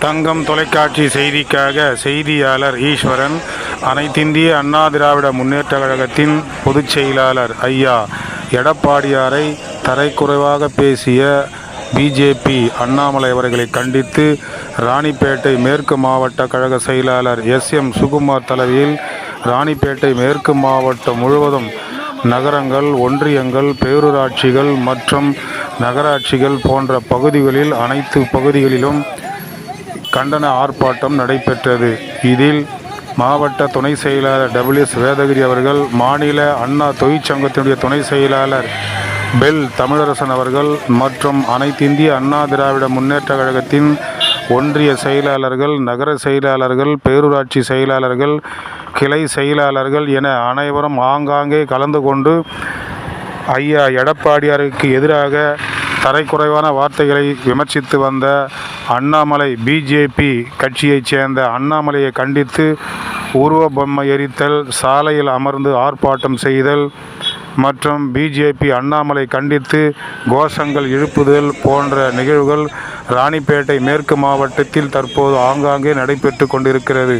தங்கம் தொலைக்காட்சி செய்திக்காக செய்தியாளர் ஈஸ்வரன் அனைத்திந்திய அண்ணா திராவிட முன்னேற்ற கழகத்தின் பொதுச் செயலாளர் ஐயா எடப்பாடியாரை தரைக்குறைவாக பேசிய பிஜேபி அண்ணாமலை அவர்களை கண்டித்து ராணிப்பேட்டை மேற்கு மாவட்ட கழக செயலாளர் எஸ் எம் சுகுமார் தலைமையில் ராணிப்பேட்டை மேற்கு மாவட்டம் முழுவதும் நகரங்கள் ஒன்றியங்கள் பேரூராட்சிகள் மற்றும் நகராட்சிகள் போன்ற பகுதிகளில் அனைத்து பகுதிகளிலும் கண்டன ஆர்ப்பாட்டம் நடைபெற்றது. இதில் மாவட்ட துணை செயலாளர் டபிள்யூஎஸ் வேதகிரி அவர்கள் மாநில அண்ணா தொழிற்சங்கத்தினுடைய துணை செயலாளர் பெல் தமிழரசன் அவர்கள் மற்றும் அனைத்திந்திய அண்ணா திராவிட முன்னேற்ற கழகத்தின் ஒன்றிய செயலாளர்கள் நகர செயலாளர்கள் பேரூராட்சி செயலாளர்கள் கிளை செயலாளர்கள் என அனைவரும் ஆங்காங்கே கலந்து கொண்டு ஐயா எடப்பாடியாருக்கு எதிராக தரைக்குறைவான வார்த்தைகளை விமர்சித்து வந்த அண்ணாமலை பிஜேபி கட்சியைச் சேர்ந்த அண்ணாமலையை கண்டித்து உருவ பொம்மை எரித்தல் சாலையில் அமர்ந்து ஆர்ப்பாட்டம் செய்தல் மற்றும் பிஜேபி அண்ணாமலை கண்டித்து கோஷங்கள் எழுப்புதல் போன்ற நிகழ்வுகள் ராணிப்பேட்டை மேற்கு மாவட்டத்தில் தற்போது ஆங்காங்கே நடைபெற்று கொண்டிருக்கிறது.